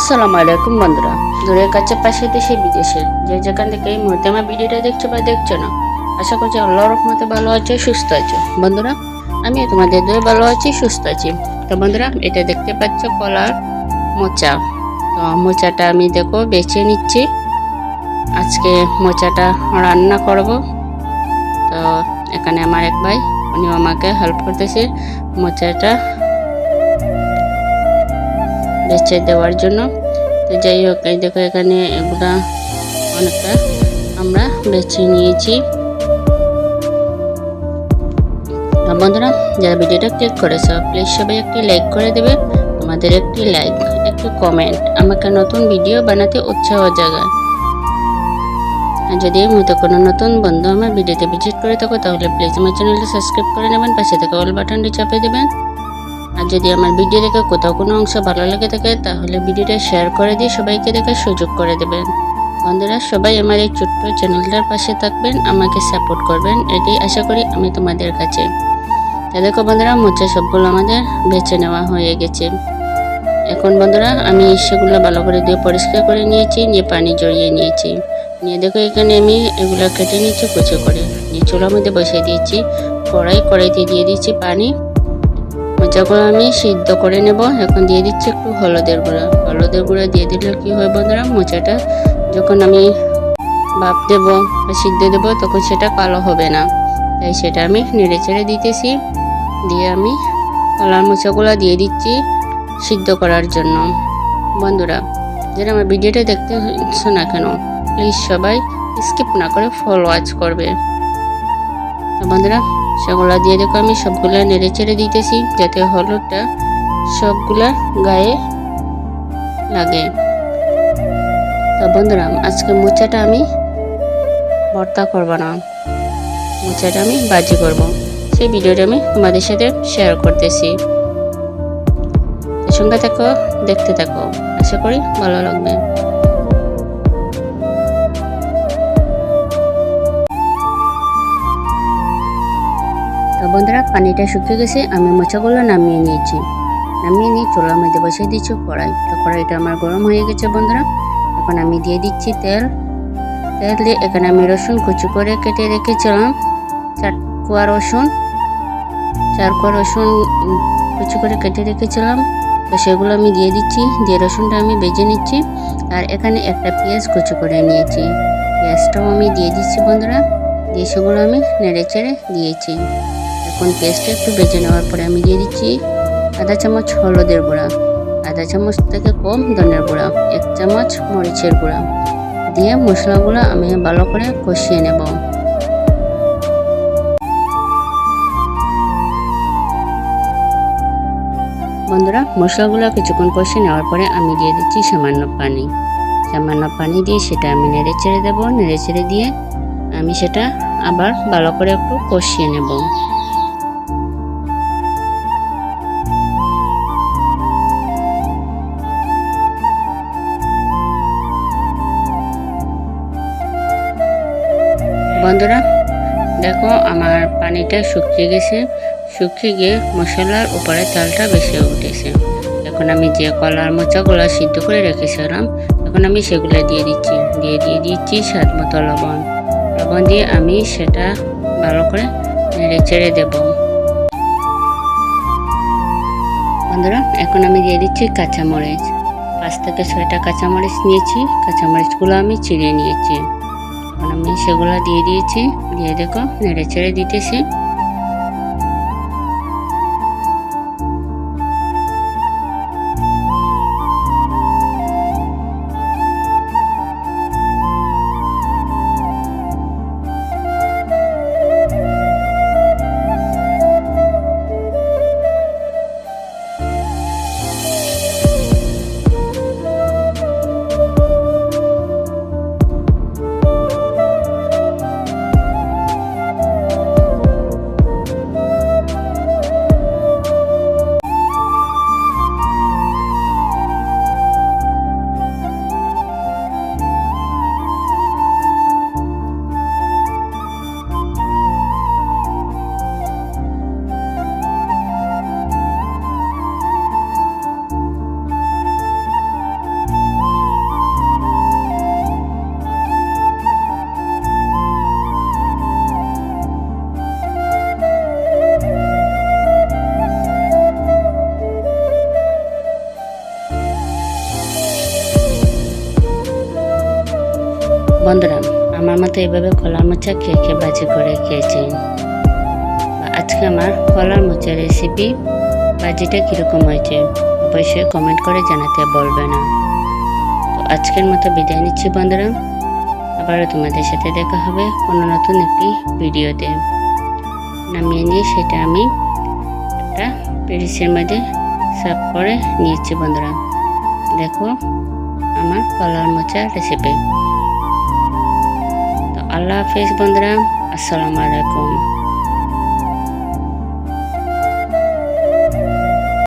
আসসালামু আলাইকুম বন্ধুরা। দূরের কাছে, পাশে দেশে, বিদেশে। যে যেখান থেকে এই মুহূর্তে আমার ভিডিওটা দেখছ বা দেখছ না, আশা করছি আল্লাহ রহমতে ভালো আছো, সুস্থ আছো। বন্ধুরা আমি তোমাদের দূরে ভালো আছি, সুস্থ আছি। তো বন্ধুরা, এটা দেখতে পাচ্ছ কলার মোচা। তো মোচাটা আমি দেখো বেছে নিচ্ছি। আজকে মোচাটা রান্না করব। তো এখানে আমার এক ভাই উনি আমাকে হেল্প করতেছে মোচাটা বেছে দেওয়ার জন্য। তো যাই হোক, এই দেখো এখানে এগুলা অনেকটা আমরা বেছে নিয়েছি। বন্ধুরা, যারা ভিডিওটা ক্লিক করেছ প্লিজ সবাই একটি লাইক করে দেবে। তোমাদের একটি লাইক একটি কমেন্ট আমাকে নতুন ভিডিও বানাতে উৎসাহ জাগায়। আর যদি মুহূর্তে কোনো নতুন বন্ধু আমার ভিডিওতে ভিজিট করে থাকো, তাহলে প্লিজ আমার চ্যানেলটা সাবস্ক্রাইব করে নেবেন, পাশে থেকে অল বাটনটি চাপে দেবেন। আর যদি আমার ভিডিও দেখে কোথাও কোনো অংশ ভালো লেগে থাকে, তাহলে ভিডিওটা শেয়ার করে দিয়ে সবাইকে দেখার সুযোগ করে দেবেন। বন্ধুরা, সবাই আমার এই ছোট্ট চ্যানেলটার পাশে থাকবেন, আমাকে সাপোর্ট করবেন, এটাই আশা করি আমি তোমাদের কাছে। দেখো বন্ধুরা, মোচা সবগুলো আমাদের বেছে নেওয়া হয়ে গেছে। এখন বন্ধুরা, আমি সেগুলো ভালো করে দিয়ে পরিষ্কার করে নিয়েছি, নিয়ে পানি জড়িয়ে নিয়েছি। নিয়ে দেখো, এখানে আমি এগুলো কেটে নিচ্ছি কুচো করে। নিয়ে চুলার মধ্যে বসিয়ে দিয়েছি। কড়াই, কড়াইতে দিয়ে দিচ্ছি পানি। মোচাগুলো আমি সিদ্ধ করে নেব। এখন দিয়ে দিচ্ছি একটু হলুদের গুঁড়া। হলুদের গুঁড়া দিয়ে দিলে কি হয় বন্ধুরা? মোচাটা যখন আমি ভাপ দেব বা সিদ্ধ দেব, তখন সেটা কালো হবে না। তাই সেটা আমি নেড়ে চেড়ে দিতেছি। দিয়ে আমি কলার মোচাগুলো দিয়ে দিচ্ছি সিদ্ধ করার জন্য। বন্ধুরা, যারা আমার ভিডিওটা দেখতে হচ্ছে না কেন প্লিজ সবাই স্কিপ না করে ফলো ওয়াচ করবে। বন্ধুরা সেগুলো দিয়ে দেখো আমি সবগুলা নেড়ে চেড়ে দিতেছি যাতে হলুদটা সবগুলা গায়ে লাগে। তো বন্ধুরা, আজকে মোচাটা আমি ভর্তা করব না। মোচাটা আমি বাজি করব। সেই ভিডিওটা আমি তোমাদের সাথে শেয়ার করতেছি। সঙ্গে থাকো, দেখতে থাকো। আশা করি ভালো লাগবে। তো বন্ধুরা, পানিটা শুকিয়ে গেছে, আমি মোচাগুলো নামিয়ে নিয়েছি। নামিয়ে নিয়ে চুলার মধ্যে বসিয়ে দিচ্ছি কড়াই। তো কড়াইটা আমার গরম হয়ে গেছে বন্ধুরা। এখন আমি দিয়ে দিচ্ছি তেল। তেল দিয়ে এখানে আমি রসুন কুচি করে কেটে রেখেছিলাম। চার কোয়া রসুন। চার কোয়া রসুন কুচি করে কেটে রেখেছিলাম। তো সেগুলো আমি দিয়ে দিচ্ছি। দিয়ে রসুনটা আমি বেজে নিচ্ছি। আর এখানে একটা পেঁয়াজ কুচি করে নিয়েছি। পেঁয়াজটাও আমি দিয়ে দিচ্ছি বন্ধুরা। দিয়ে সেগুলো আমি নেড়ে চেড়ে দিয়েছি। এখন পেস্টটা একটু বেজে নেওয়ার পরে আমি দিয়ে দিচ্ছি আধা চামচ হলুদের গুঁড়া। আধা চামচ থেকে কম ধনের গুঁড়া, এক চামচ মরিচের গুঁড়া। দিয়ে মশলাগুলো আমি ভালো করে কষিয়ে নেব। বন্ধুরা, মশলাগুলো কিছুক্ষণ কষিয়ে নেওয়ার পরে আমি দিয়ে দিচ্ছি সামান্য পানি। সামান্য পানি দিয়ে সেটা আমি নেড়ে ছেড়ে দেবো। নেড়ে ছেড়ে দিয়ে আমি সেটা আবার ভালো করে একটু কষিয়ে নেব। বন্ধুরা, দেখো আমার পানিটা শুকিয়ে গেছে। শুকিয়ে গিয়ে মশলার উপরে তেলটা বেশি উঠেছে। এখন আমি যে কলার মোচাগুলো সিদ্ধ করে রেখেছিলাম, এখন আমি সেগুলো দিয়ে দিচ্ছি। দিয়ে দিয়ে দিচ্ছি স্বাদ মতো লবণ। লবণ দিয়ে আমি সেটা ভালো করে নেড়ে চেড়ে দেব। বন্ধুরা, এখন আমি দিয়ে দিচ্ছি কাঁচামরিচ। পাঁচ থেকে ছয়টা কাঁচামরিচ নিয়েছি। কাঁচামরিচগুলো আমি চিড়ে নিয়েছি। আমি সেগুলো দিয়ে দিয়েছি। দিয়ে দেখো নেড়ে ছেড়ে দিতেছি। বন্ধুরা, আমার মতো এভাবে কলার মোচা খেয়ে খেয়ে বাজি করে খেয়েছি আজকে আমার কলার মোচা রেসিপি বাজিটা কীরকম হয়েছে, অবশ্যই কমেন্ট করে জানাতে বলবে না। তো আজকের মতো বিদায় নিচ্ছি বন্ধুরা, আবারও তোমাদের সাথে দেখা হবে কোনো নতুন একটি ভিডিওতে। নামিয়ে নিয়ে সেটা আমি একটা পেরিসের মধ্যে সার্ভ করে নিয়েছি বন্ধুরা। দেখো আমার কলার মোচা রেসিপি আল্লাহ হাফিজ বন্ধুরা আসসালামু আলাইকুম।